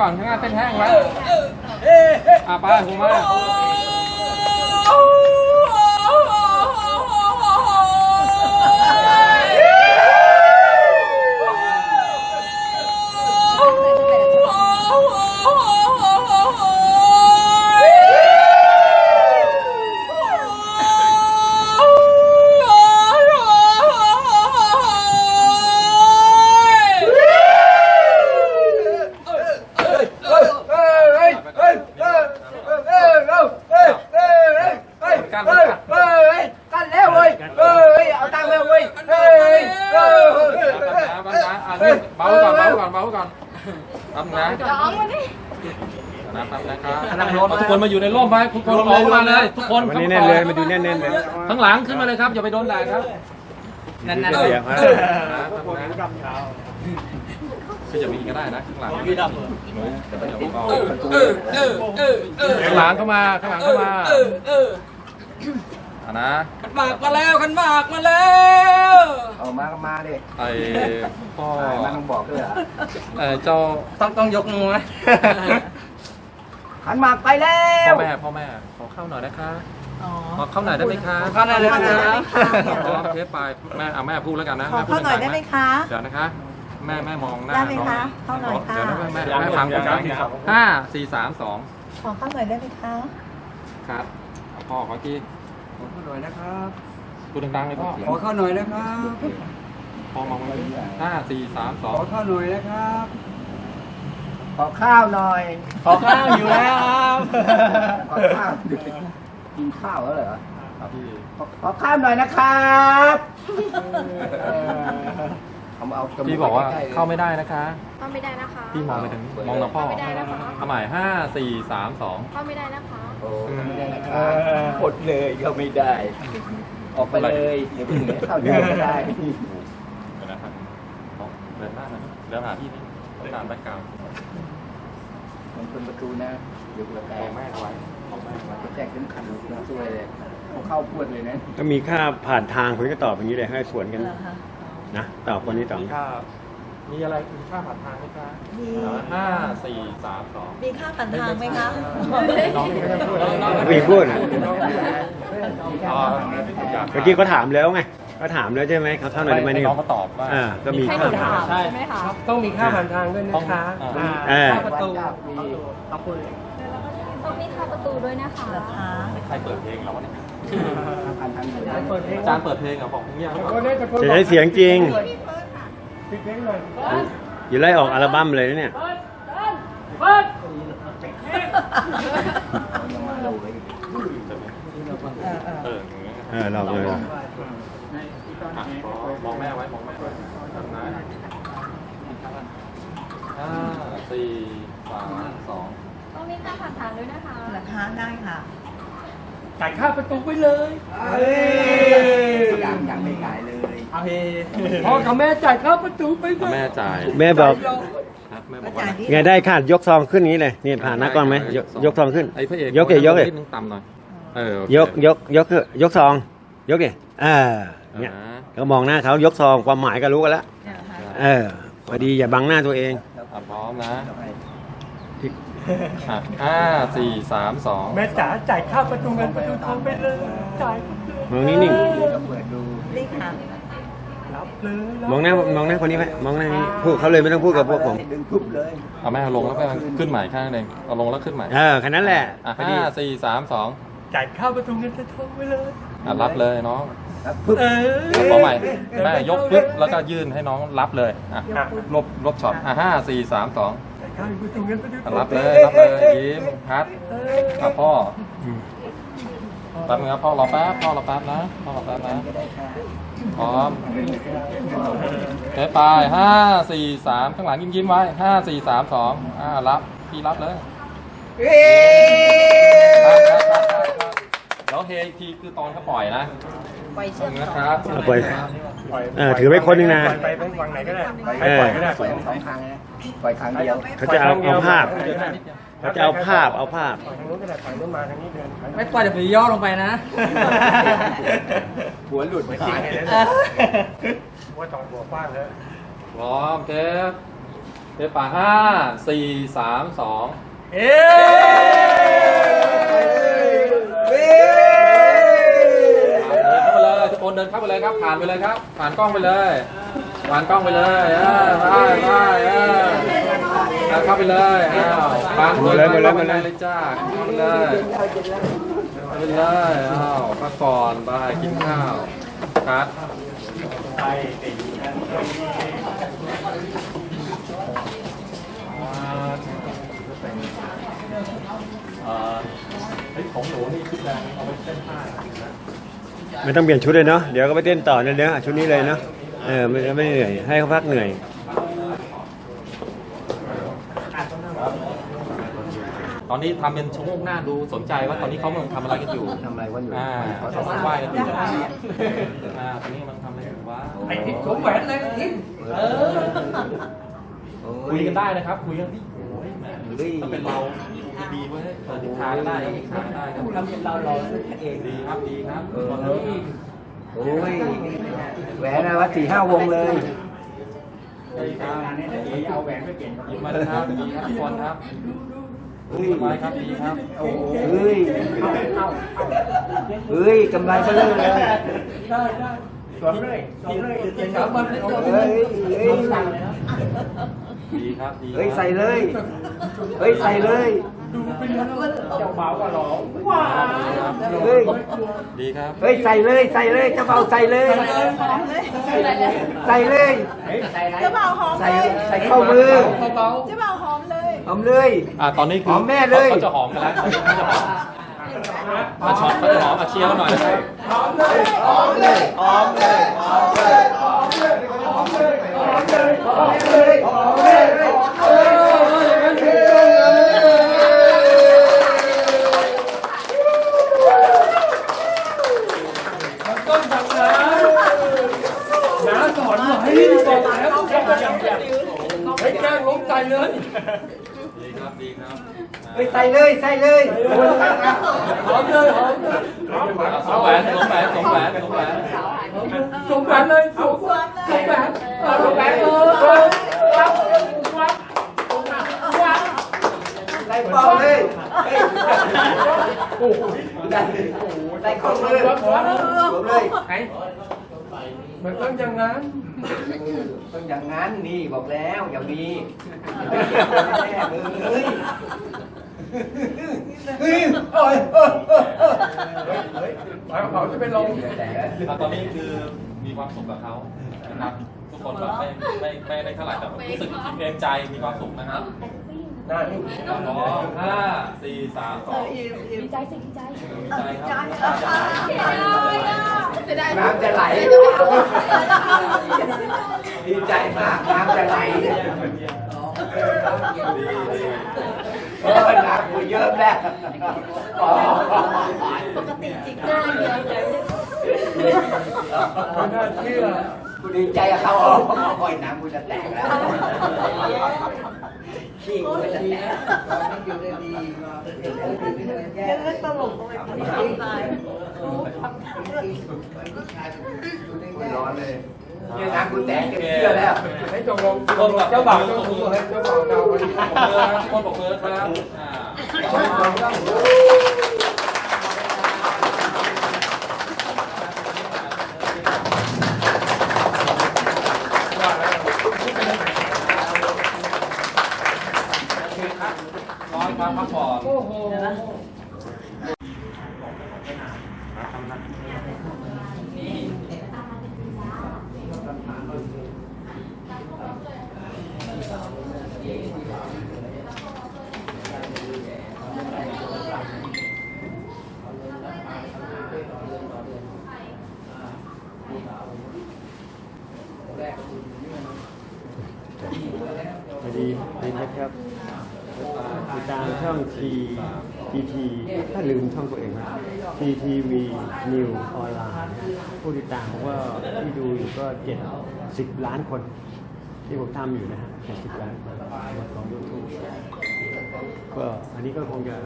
ก่อนข้างหน้าเต้นแห้งไว้อะไปหูมา ทุกคนมาอยู่ในร่มไปทุกคนออกมาเลย ทุกคนวันนี้แน่นเลยมาดูแน่นๆเลยข้างหลังขึ้นมาเลยครับ อย่าไปโดนแดดครับนั่นนั่นเสียงฮะคือจะมีก็ได้นะข้างหลังมีดำข้างหลังเข้ามาข้างหลังเข้ามาอะนะหมากมาแล้วขันหมากมาแล้วเอามาก็มาดิไอ้พ่อมาต้องบอกด้วยเหรอเอ่อเจ้าต้องต้องยกมือไหม ขันหมากไปแล้พ่วอแม่พ่อแม่ขอเข้าหน่อยนะคะขอเข้าหน่อยได้ไหมคะข้าได้เลยนะขอเทปไปแม่เอาแม่พูดแล้วกันนะขอเข้าหน่อยได้ไหมคะเดี๋ยวนะคะ แม่แม่มองหน้าได้ไหมคะเข้าหน่อยค่ะเดี๋ยวนะแม่แม่ฟังผมนะห้าสี่สามสองขอเข้าหน่อยได้ไหมคะครับเอาพ่อขอกี้ขอเข้าหน่อยนะครับพูดดังๆเลยพ่อขอเข้าหน่อยนะครับพ่อมองมาห้าสี่สามสอของเข้าหน่อยนะครับ ขอข้าวหน่อย ขอข้าวอยู่แล้วครับขอข้าวกินข้าวแล้วเหรอครับพี่ขอขอข้าวหน่อยนะครับเอามาเอาจมูพี่บอกว่าใล้ๆลยเข้าไม่ได้นะคะ เข้าไม่ได้นะคะ พี่มองไปถึงมองกับพ่อเข้าไม่ได้นะคะเอาใหม่ห้าสี่สามสองเข้าไม่ได้นะคะโอ้เข้าไม่ได้นะครับหมดเลยก็ไม่ได้ ออกไปเลยเดี๋ยวพี่เหนือเข้าเดี๋ยวไม่ได้ เดี๋ยวนะครับเอาเดินหน้าหน่อยเดินหาพี่นี่ ต้องการแบ็คกราวด์มันเป็นประตูนะเดี๋ยวเผื่อแตขอกงแม่เอาไว้ของแม่เอาไว้แตกขึ้นขันเราช่วยเลยเขาเข้าพวดเลยนะก็มีค่าผ่านทางคุณก็ตอบอย่างนี้เลยให้สวนกันเหรอคะนะตอบคนนี้ตอบมีค่ามีอะไรมีค่าผ่านทางไหมคะมีห้าสี่สามสองมีค่าผ่านทางไหมคะน้องไม่ได้พูดผู้หญิงพูดนะอ๋อเมื่อกี้เขาถามแล้วไง เขาถามแล้วใช่ไหมเขาเข้าหน่อยได้ไหมให้นี่น้องเขาตอบว่า อ่าก็มี ให้ค่าหนูผ่านถามทางใช่ไหมคะ ต้องมีค่าผ่านทางด้วยนะคะเออเข้าประตูต้องมีค่าประตูด้วยนะคะเหรอคะ ใครเปิดเพลงแล้ววะเนี่ยพันพันอยู่นะอาจารย์เปิดเพลงเหรอบอกเงียบจะใช้เสียงจริงอย่าไล่ออกอัลบั้มเลยนะเนี่ยยังมาดูเลยเออเออเราเลยอะ มองแม่ไว้ มองแม่ไว้ทำนะห้าสี่สามสองต้องมีค่าผ่านทางด้วยนะคะเหรอคะได้ค่ะจ่ายค่าประตูไปเลยยังยังไม่ขายเลยเอาเฮพ่อกับแม่จ่ายค่าประตูไปเลเอายแม่จ่ายแม่บอก ครับแม่บอกว่าไงได้ค่ายกซองขึ้นนี้เลยนี่ผ่านนักก่อนไหมยกยกซองขึ้นไอ้พระเอกยกเกยกเลยนิดนึงต่ำหน่อยเออโอเคยกยกยกยกซอง ยกเกอ่า เนี่ยอ่าก็มองหน้าเขายกซองความหมายก็รู้กันแล้วเออพอดีอย่าบังหน้าตัวเอง อะพร้อมนะอะห้าสี่สามสองแม่จ๋าจ่ายค่าประตูเงินประตูทองไปเลยจ่ายมองนิ่งก็เปิดดูนี่ค่ะรับเลยๆมองหน้ามองหน้าคนนี้ไหมมองหน้านี้พูดเขาเลยไม่ต้องพูดกับพวกผมดึงทุบเลยเอาแม่เอาลงแล้วก็ขึ้นใหม่ข้างหนึ่งเอาลงแล้วขึ้นใหม่เออแค่นั้นแหละอะพอดีห้าสี่สามสองจ่ายค่าประตูเงินประตูทองไปเลยอะรับเลยน้อง แล้วปึ๊บเออขอใหม่แม่ยกปึ๊บแล้วก็ยื่นให้น้องรับเลยอะลบลบช็อตอะห้าสี่สามสองจ่ายค่าประตูเงินประตูทอะองรับเลยรับเลยยิ้มพัดอะพ่ออืมแป๊บนึงครับพ่อรอแป๊บพ่อรอแป๊บนะพ่อรอแป๊บนะพร้อมเทปไปห้าสี่สามข้างหลังยิ้มยิ้มๆไว้ห้าสี่สามสองอ่ารับพี่รับเลยเอ๊ะเดี๋ยวเฮอีกทีคือตอนเขาปล่อยนะไปเชือกนะครับเอาไปเออถือไว้คนหนึ่งนะไปไปฝั่งไหนก็ได้ไปเออปล่อยก็ได้ปล่อยทั้งสองครั้งนะปล่อยครั้งเดียวเขาจะเอาเอาภาพ เขาจะเอาภาพเอาภาพ ปล่อยทางนู้นก็ได้ฝั่งนู้นมาทางนี้เดินไปไม่ปล่อยเดี๋ยวผมย่อลงไปนะ หัวหลุดไปขายว่าจอดหัวกว้างแล้วพร้อมเทปเดี๋ยวป่าห้าสี่สามสอง เอ๊เอ๊ เดินเข้าไปเลยคนเดินเข้าไปเลยครับ ผ่านไปเลยครับ ผ่านกล้องไปเลยผ่านกล้องไปเลยเออไปไปเออเอาเข้าไปเลยอ้าวผ่านหมดเลยหมดเลยไปหมดเลย จ้าเข้าไปเลยเข้าไปเลยอ้าวพักก่อนไปกินข้าวคัดเอ่อเฮ้ยของหนูนี่ชุดแดงเอาไปเส้นผ้านะ ไม่ต้องเปลี่ยนชุดเลยเนาะเดี๋ยวก็ไปเต้นต่อนะเดี๋ยวชุดนี้เลยเนาะเออไม่ไม่เหนื่อยให้เขาพักเหนื่อยตอนนี้ทำเป็นชั่วโมงหน้าดูสนใจว่าตอนนี้เขากำลังทำอะไรกันอยู่ทำอะไรวันอยู่อ่าเขาทำไหว้กันอยู่อ่าตอนนี้มันทำอะไรอยู่วะไอ้ที่สวมแหวนเลยทิ้งเออคุยกันได้นะครับคุยกันที่โอ้ยแหมถ้าเป็นเรา ดีๆเว้ยเปิดทิศทางกันได้ทิศทางได้ครับเราเป็นเราเราเองดีครับดีครับเออโอ้ยแหวนนะวัดสี่ห้าวงเลยดีครับเอาแหวนไปเปลี่ยนหยิบมาเลยครับดีครับทุกคนครับเฮ้ยสบายครับดีครับเฮ้ยเฮ้ยกำไรเบลอเลยได้ได้สวมเลยสวมเลยกินสามวันเลยเฮ้ยเฮ้ยดีครับดีครับเฮ้ยใส่เลย เฮ้ยใส่เลย เจ้าบ่าวก็ร้องว้าเฮ้ยดีครับ เฮ้ยใส่เลยใส่เลยเจ้าเบาใส่เลย ใส่เลยเจ้าบ่าวหอมใส่เลยใส่เข้ามือเบาเจ้าบ่าวหอมเลยหอมเลยอ่าตอนนี้คือหอมแม่เลยเขาจะหอมกันแล้วเขาจะหอมมาช็อตเขาจะหอมมาเชียร์กันหน่อยนะครับๆ น้าสอนไว้บอกแล้วแกอย่างแบบให้แกล้งล้มใจเลยดีครับดีครับเฮ้ยใส่เลยใส่เลยหอมเลยหอมเลยอ่าสวมแหวนสวมแหวนสวมแหวนสวมแหวนสวมแหวนเลยสวมสวมแหวนสวมแหวนเออวับวับวับใส่เบาเลยเฮ้ยใส่ใส่เข้ามือวับวับสวมเลยไหนมันต้องอย่างนั้น ต้องอย่างนั้นนี่บอกแล้วอย่ามีแน่เลยเฮ้ยโอ้ยเฮ้ยเขาจะเป็นลมอ่าตอนนี้คือมีความสุขกับเขานะครับ ทุกคนแบบไม่ไม่ไม่ได้เท่าไหร่แต่รู้สึกอิ่มเอมใจมีความสุขนะครับ น่านี่พร้อมห้าสี่สามสองดีใจสิดีใจดีใจครับน้ำจะไหล ดีใจมาก น้ำจะไหลดีเออน้ำกูเยอะแล้วปกติจิกหน้าเดียวใจไม่น่าเชื่อกูดีใจกับเขาโอ้ยน้ำกูจะแตกแล้ว ขี้กูจะแตกยังเล่นตลกเลยตายร้อนเลยเนี่ยน้ำกูแตกจะเชื่อแล้วให้จงลงเจ้าบ่าวเจ้าบ่าวให้เจ้าบ่าวเจ้าบ่าวปรบมือครับทุกคนปรบมือครับอ่าร้อยครับ พักผ่อนโอ้โห สวัสดีดีนะครับติดตามช่องที ทีทีถ้าลืมช่องตัวเองนะทีทีวีนิวออนไลน์ผู้ติดตามผมก็ที่ดูอยู่ก็เจ็ดสิบล้านคน ที่ผมทำอยู่นะฮะเจ็ดสิบล้านคนของยูทูบก็อันนี้ก็คงจะ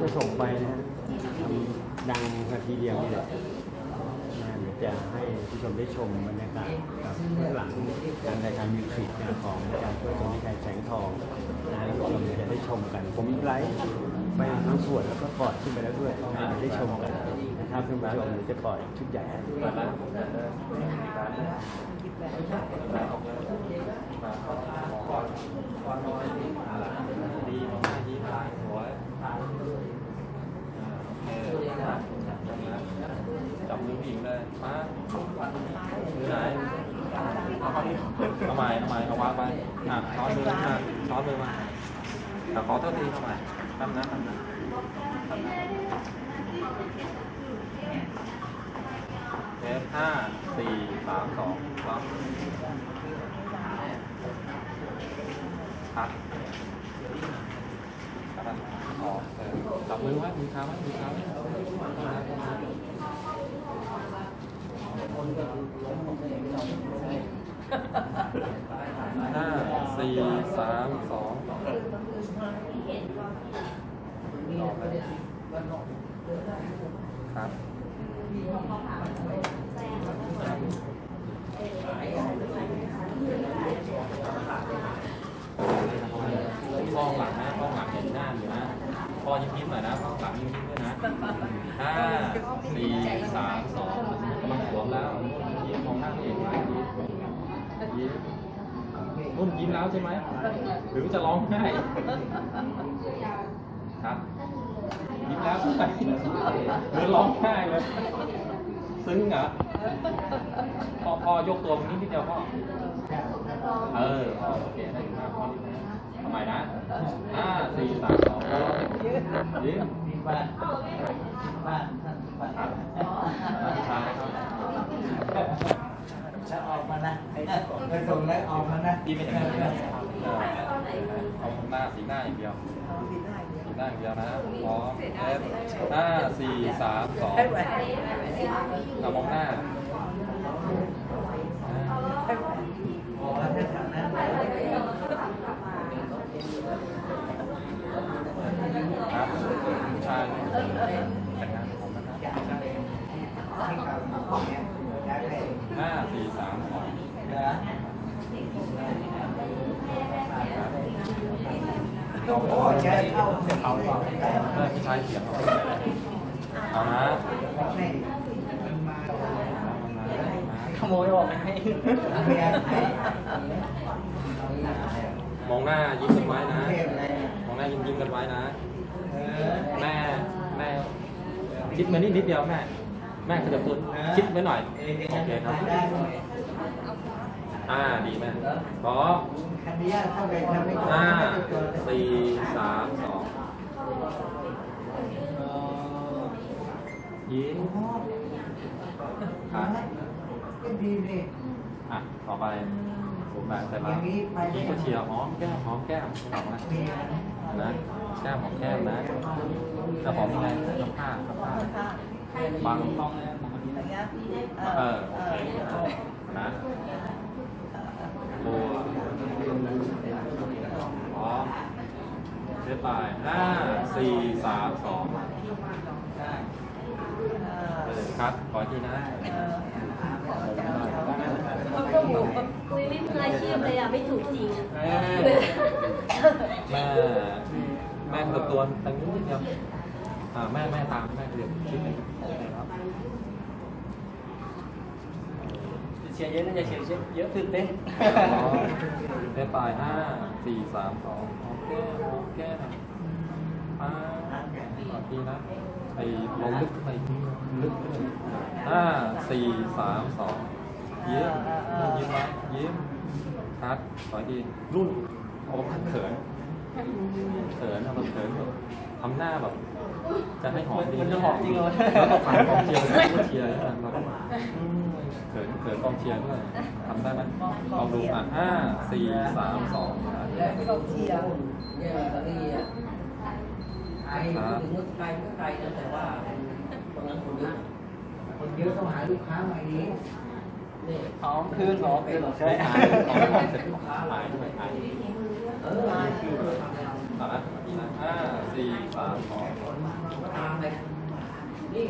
จะส่งไปนะฮะทำดังนาทีเดียวนี่แหละน่าเหลือจะให้ผู้ชมได้ชมบรรยากาศกับเบื้องหลังการรายการมิวสิกของอาจารย์ช่วยสมชัยแสงทองนะท่านผู้ชมจะได้ชมกัน ผมไลฟ์ ไปบางส่วนแล้วก็ปล่อยขึ้นไปแล้วด้วยจะได้ชมกันนะครับท่านผู้ชมเดี๋ยวจะปล่อยชุดใหญ่ปล้วเปิดเลยร้ออกเลยมอนดีมากยิ้มได้สวยจับมือผู้หญิงเลยมามือไหนเอาใหม่เอาใหม่เอาวางไปอะช้อนมือมาช้อนมือมา อ่ขอโทษทีเอาม่ทำนะทำนะทำนะเทปห้าสี่สามสองครับครับออกเออจับมือไว้มือค้างไว้มือค้างไว้ห้าสี่สามสองออกเลย ครับมองหลังนะมองหลังเห็นหน้าอยู่นะพอยิ้มยิ้มๆหน่อยนะมองหลังยิ้มยิ้มๆด้วยนะห้าสี่สามสองกำลังสวมแล้วยิ้มมองหน้าตัวเองไว้ยิ้มยิ้มนุ่นยิ้มแล้วใช่ไหมหรือว่าจะร้องไห้ ครับยิ้มแล้วใช่ไหมหรือร้องไห้เลยซึ้งเหรอพอพอยกตัวนี้นิดเดียวพ่อเออโอเคได้ครับพอดีนะทำไมนะห้าสี่สามสองยิ้มบ้านบ้านครับช้าครับจะออกมานะไอ้กระส่งแล้วออกมานะยิ้มไม่เห็นเลยเออเอาหน้าสีหน้าอย่างเดียว น้าอย่างเดียวนะพร้อมเอฟห้าสี่สามสองเรามองหน้า ครับผู้ชายแต่งงานกับผมนะครับห้าสี่สามสอง เอาเอาเอาเอาผู้ชายเขียนเอาเอานะขโมยออกให้มองหน้ายิ้มกันไว้นะ มองหน้ายิ้มยิ้มกันไว้นะ แม่ แม่ คิดมานิดนิดเดียวแม่ แม่ขยับตัวคิดไว้หน่อย โอเคครับ อ่าดีแม่พร้อมคันนี้ถ้าไปทำไม่ห้าสี่สามสองยิ้มครับก็ดีนี่อะต่อไปผมแบ่งเสร็จแล้วอย่างนี้ไปยิ้มก็เชียร์หอมแก้มหอมแก้มหอมนะมีนะแก้มหอมแก้มนะจะหอมยังไงน้ำผ้าน้ำผ้าบางต้องเออโอเคนะโบพร้อม เรียบร้อยห้าสี่สามสองครับ ขออีกทีนะเขาก็บอกว่าคุยไม่มืออาชีพเลยอะ ไม่ถูกจริงอะแม่แม่กับตัวตั้งนี้นิดเดียวอ่าแม่แม่ตามแม่เรียนคิดหนึ่งครับ เชียร์เยอะน่าจะเชียร์เยอะตื่นเต้นเล่นปลายห้าสี่สามสองโอเคโอเคนะป้าต่อทีนะไอ้ลงลึกขึ้นไปลึกขึ้นไปอีกห้าสี่สามสองยิ้มยิ้มไหมยิ้มครับขออีกทีรุ่นโอ้เขินเขินเอาแบบเขินแบบทำหน้าแบบ จะให้หอมดีมันจะหอมจริงเหรอแล้วก็ฝันกองเชียร์เลยก็เชียร์แล้วกันเราก็เขินเขินกองเชียร์ด้วยทำได้ไหมลองดูอะห้าสี่สามสองไม่ต้องเชียร์ไอ้ถึงว่าไกลก็ไกลนะแต่ว่าตรงนั้นคนเยอะคนเยอะต้องหาลูกค้าใหม่นี้นี่หอมคืนหอมคืนหรอใช่ใช่ไหมของของเสร็จของหายด้วยหายเออ มาคือทำแล้วต่อนะอีกนะห้าสี่สามสองตามไปนี่